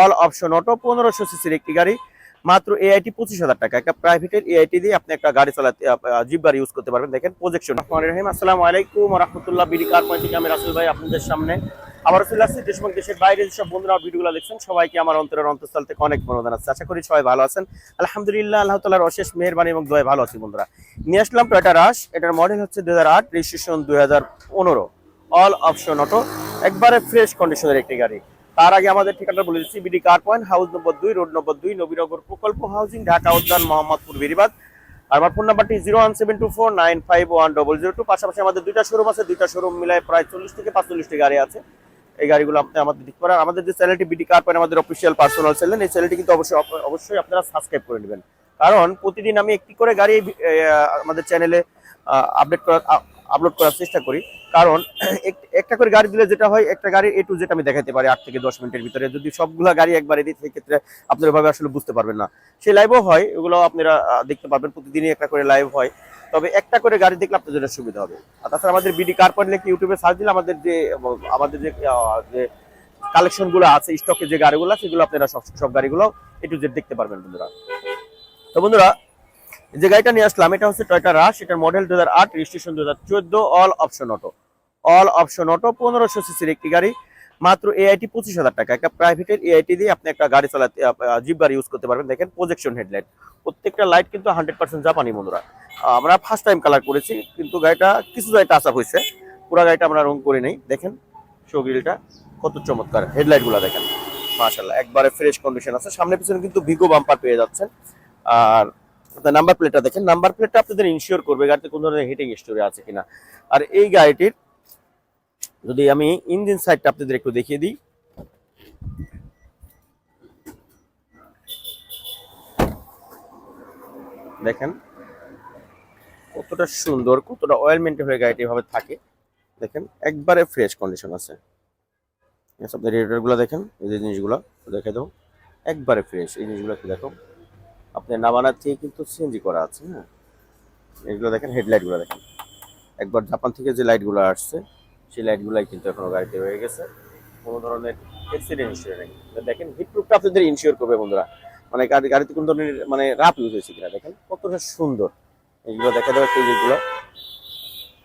All option auto পনেরোশো সিসির একটি গাড়ি, মাত্র এআইটি পঁচিশ হাজার টাকা। একটা প্রাইভেটের এআইটি দিয়ে আপনি একটা গাড়ি চালাতে জিপ গাড়ি ইউজ করতে পারবেন। দেখেন প্রজেকশন রহিম, আসসালামু আলাইকুম রহমতুল্লাহ, বিডি কার পয়েন্ট থেকে আমি রাসুল ভাই আপনাদের সামনে। আবার চলে আসছি দেশ এবং দেশের বাইরে। যেসব বন্ধুরা ভিডিওগুলো দেখছেন, সবাইকে আমার অন্তরের অন্তঃস্থল থেকে অনেক মনোদান আছে আশা করি সবাই ভালো আছেন। আলহামদুলিল্লাহ, আল্লাহ তালার অশেষ মেহরবানি এবং দোয়া ভালো আছি বন্ধুরা। নিয়ে আসলাম টয়টা রাশ এটার মডেল হচ্ছে দুই হাজার আট রেজিস্ট্রেশন দুই হাজার পনেরো। অল অপশন অটো একবারে ফ্রেশ কন্ডিশনের একটি গাড়ি। তার আগে আমাদের ঠিকানা বলে দিচ্ছি বিডি কার পয়েন্ট হাউস নম্বর দুই রোড নম্বর দুই, নবীনগর প্রকল্প হাউজিং ঢাকা, উদ্যান, মোহাম্মদপুর, বেরিবাদ। আমার ফোন নাম্বারটি zero one seven two four nine five one double zero two পাশাপাশি আমাদের দুইটা শোরুম আছে, দুইটা শোরুম মিলায় প্রায় চল্লিশ থেকে পাঁচচল্লিশটি গাড়ি আছে। এই গাড়িগুলো আপনি আমাদের দেখতে পারেন। আমাদের যে চ্যানেলটি বিডি কার পয়েন্ট আমাদের অফিসিয়াল পার্সোনাল চ্যানেল এই চ্যানেলটি কিন্তু অবশ্যই অবশ্যই আপনারা সাবস্ক্রাইব করে নেবেন। কারণ প্রতিদিন আমি একটি করে গাড়ি আমাদের চ্যানেলে আপডেট করা আপলোড করার চেষ্টা করি। কারণ একটা করে গাড়ি দিলে যেটা হয় একটা গাড়ি এ টু জেড আমি দেখাতে পারি আট থেকে দশ মিনিটের ভিতরে। যদি সবগুলা গাড়ি একবারে দিই সেক্ষেত্রে আপনারা ভাবে আসলে বুঝতে পারবেন না। সেই লাইভও হয় এগুলো আপনারা দেখতে পারবেন। প্রতিদিনই একটা করে লাইভ হয়। তবে একটা করে গাড়ি দেখলে আপনার জন্য সুবিধা হবে। আর তাছাড়া আমাদের বিডি কার পয়েন্ট লিখে ইউটিউবে সার্চ দিলে আমাদের যে আমাদের যে আহ, যে কালেকশনগুলো আছে স্টকে যে গাড়িগুলো সেগুলো আপনারা সব সব গাড়িগুলো এ টু জেড দেখতে পারবেন বন্ধুরা। তো বন্ধুরা যে গাড়িটা নিয়ে আসলাম, এটা হচ্ছে টয়টা রাশ এটার মডেল দু হাজার আট রেজিস্ট্রেশন দু হাজার চোদ্দ all option auto all option auto পনেরোশো সিসির একটি গাড়ি, মাত্র এআইটি পঁচিশ হাজার টাকা। একটা প্রাইভেটের এআইটি দিয়ে আপনি একটা গাড়ি চালাতে জিপ গাড়ি ইউজ করতে পারবেন। দেখেন প্রজেকশন হেডলাইট প্রত্যেকটা লাইট কিন্তু হান্ড্রেড পার্সেন্ট জাপানি বন্ধুরা আমরা ফার্স্ট টাইম কালার করেছি, কিন্তু গাড়িটা কিছু জায়গায় টাচ আপ হয়েছে। পুরো গাড়িটা আমরা রং করে নেই। দেখেন শোগ্রিলটা কত চমৎকার। হেডলাইটগুলা দেখেন। মাশাল্লাহ একবারে ফ্রেশ কন্ডিশন আছে। সামনে পিছনে কিন্তু ভিগো বাম্পার পেয়ে যাচ্ছেন। আর নাম্বার প্লেটটা দেখেন। নাম্বার প্লেটটা আপনাদের ইনশিওর করবে গাড়িতে কোন ধরনের হিটিং স্টোরি আছে কিনা। আর এই গাড়িটির যদি আমি ইঞ্জিন সাইডটা আপনাদের একটু দেখিয়ে দিই। দেখেন, কতটা সুন্দর, কতটা অয়েল মেন্টেন হয়ে গাড়িটি ভাবে থাকে। দেখেন, একবারে ফ্রেশ কন্ডিশন আছে। আপনার রেডিয়েটর দেখেন, এই যে জিনিসগুলো দেখে দাও একবারে ফ্রেশ এই জিনিসগুলো একটু দেখো আপনি নাবানার থেকে কিন্তু সিএনজি করা আছে হ্যাঁ? এগুলো দেখেন হেডলাইটগুলো দেখেন। একবার জাপান থেকে যে লাইটগুলো আসছে, সেই লাইট গুলাই কিন্তু এখনও গাড়িতে রয়ে গেছে। কোনো ধরনের অ্যাক্সিডেন্ট ইনশিওর নেই। দেখেন হিটপ্রুফটা আপনাদের ইনশিওর করবে বন্ধুরা। মানে গাড়ি, গাড়িতে কোনো ধরনের মানে রাপ ইউজ হয়েছে কিনা দেখেন, কতটা সুন্দর। এইগুলো দেখা দেওয়া এই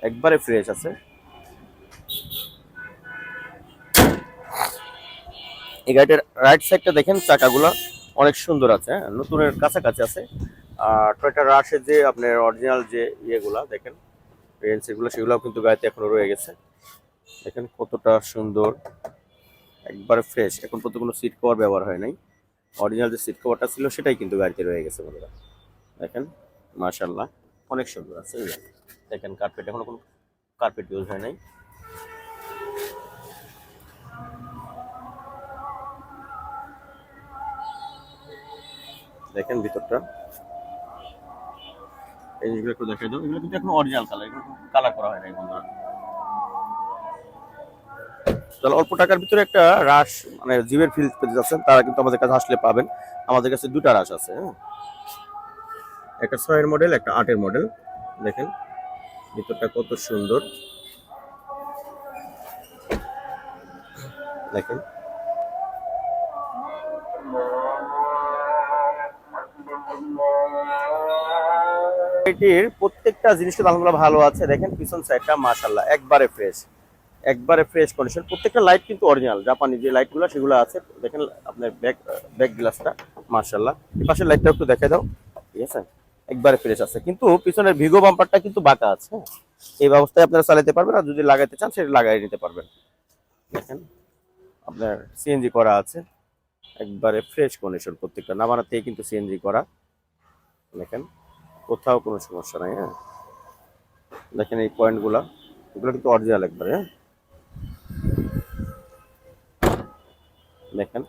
একবারে ফ্রেশ আছে। এই গাড়িটার রাইট সাইডটা দেখেন, চাকাগুলো। অনেক সুন্দর আছে হ্যাঁ? নতুনের কাছাকাছি আছে। আর টয়টা রাশের যে আপনার অরিজিনাল যে ইয়েগুলা, দেখেন এগুলো সেগুলো কিন্তু গাড়িতে এখনও রয়ে গেছে। দেখেন কতটা সুন্দর, একবার ফ্রেশ এখন পর্যন্ত কোনো সিট কভার ব্যবহার হয় নাই। অরিজিনাল যে সিট কভারটা ছিল, সেটাই কিন্তু গাড়িতে রয়ে গেছে, বন্ধুরা। দেখেন মাশাল্লাহ অনেক সুন্দর আছে। দেখেন কার্পেট এখনও কোনো কার্পেট ইউজ হয় নাই। দেখেন ভিতরটা। এই জিনিসগুলো একটু দেখাই দাও। এগুলো কিন্তু এখন অরিজিনাল কালার এগুলো কালার করা হয় বন্ধুরা। তাহলে অল্প টাকার ভিতরে একটা রাশ মানে জিমের ফিল পেতে যাচ্ছেন, তারা কিন্তু আমাদের কাছে আসলে পাবেন। আমাদের কাছে দুটা রাশ আছে হ্যাঁ। একটা ছয়ের মডেল একটা আটের মডেল দেখেন, ভিতরটা কত সুন্দর। দেখেন। এটির প্রত্যেকটা জিনিসটা আলহামদুলিল্লাহ ভালো আছে। দেখেন পিছন সাইডটা মাশাল্লাহ একবারে ফ্রেশ একবারে ফ্রেশ কন্ডিশন প্রত্যেকটা লাইট কিন্তু অরিজিনাল জাপানি যে লাইটগুলো সেগুলো আছে। দেখেন আপনার ব্যাক ব্যাক গ্লাসটা মাশাল্লাহ এই পাশের লাইটটা একটু দেখে দাও। ঠিক আছে? একবারে ফ্রেশ আছে। কিন্তু পিছনের ভিগো বাম্পারটা কিন্তু বাঁকা আছে হ্যাঁ? এই ব্যবস্থায় আপনারা চালাতে পারবেন আর যদি লাগাইতে চান, সেটা লাগাই নিতে পারবেন। দেখেন, আপনার সিএনজি করা আছে। একবারে ফ্রেশ কন্ডিশন প্রত্যেকটা। নামানাতেই কিন্তু সিএনজি করা। দেখেন কোথাও কোনো সমস্যা নাই হ্যাঁ। দেখেন এই পয়েন্টগুলো, এগুলো কিন্তু অরিজিনাল একবারে হ্যাঁ। দেখেন।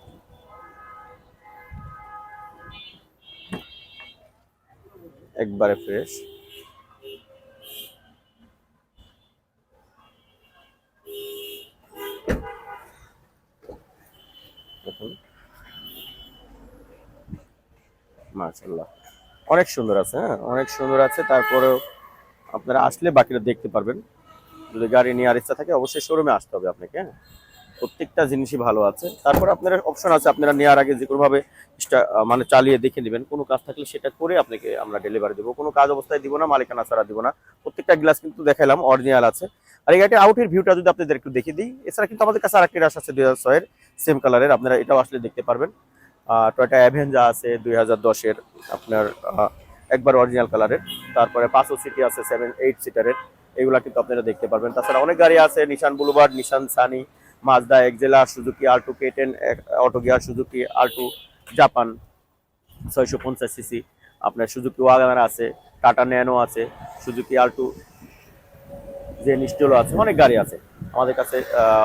একবারে ফ্রেশ। দেখুন। মাশাল্লাহ অনেক সুন্দর আছে হ্যাঁ? অনেক সুন্দর আছে। তারপরেও আপনারা আসলে বাকিটা দেখতে পারবেন। যদি গাড়ি নেওয়ার ইচ্ছা থাকে, অবশ্যই শোরুমে আসতে হবে আপনাকে হ্যাঁ? প্রত্যেকটা জিনিসই ভালো আছে। তারপর আপনারা অপশন আছে, আপনারা নেওয়ার আগে যে কোনোভাবে মানে চালিয়ে দেখে নেবেন। কোনো কাজ থাকলে সেটা করে আপনাকে আমরা ডেলিভারি দেবো। কোনো কাজ অবস্থায় দিব না, মালিকানা ছাড়া দিব না। প্রত্যেকটা গ্লাস কিন্তু দেখালাম অরিজিনাল আছে। আর এই গাড়িটির আউটের ভিউটা যদি আপনাদের একটু দেখিয়ে দিই, এছাড়া কিন্তু আমাদের কাছে আরেকটি রাশ আছে দুই হাজার ছয়ের সেম কালারের আপনারা এটাও আসলে দেখতে পারবেন। টয়টা অ্যাভেঞ্জা আছে, দুই হাজার দশের, আপনার একবার অরিজিনাল কালারের তারপরে পাঁচশো সিটি আছে সেভেন এইট সিটারের এগুলা কিন্তু আপনারা দেখতে পারবেন। তাছাড়া অনেক গাড়ি আছে Nissan Bluebird Nissan Sunny Mazda Axela Suzuki R two K ten auto gear Suzuki R two Japan ছয়শো পঞ্চাশ সিসি আপনার সুজুকি ওয়াগানার আছে টাটা ন্যানো আছে সুজুকি আর টু যে নিস্টেলো আছে, অনেক গাড়ি আছে। আমাদের কাছে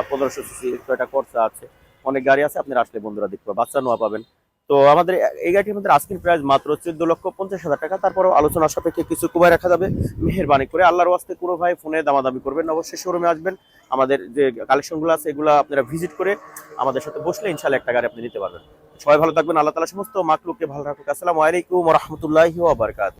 পনেরোশো সিসি টয়টা কোর্সা আছে। অনেক গাড়ি আছে, আপনারা আসলে বন্ধুরা দেখতে বাচ্চা নোয়া পাবেন। তো আমাদের এই গাড়িটির মধ্যে আস্কিং প্রাইস মাত্র চোদ্দ লক্ষ পঞ্চাশ হাজার টাকা। তারপরেও আলোচনা সাপেক্ষে কিছু কমায় রাখা যাবে। মেহেরবানি করে আল্লাহর ওয়াস্তে কোনো ভাই ফোনে দামাদামি করবেন অবশ্যই শোরুমে আসবেন। আমাদের যে কালেকশনগুলো আছে, এগুলো আপনারা ভিজিট করে আমাদের সাথে বসলে ইনশাল্লাহ একটা গাড়ি আপনি নিতে পারবেন। সবাই ভালো থাকবেন, আল্লাহ তালা সমস্ত মাকলুককে ভালো রাখুক। আসসালামু আলাইকুম রহমতুল্লাহি ওয়া বারাকাতুহু।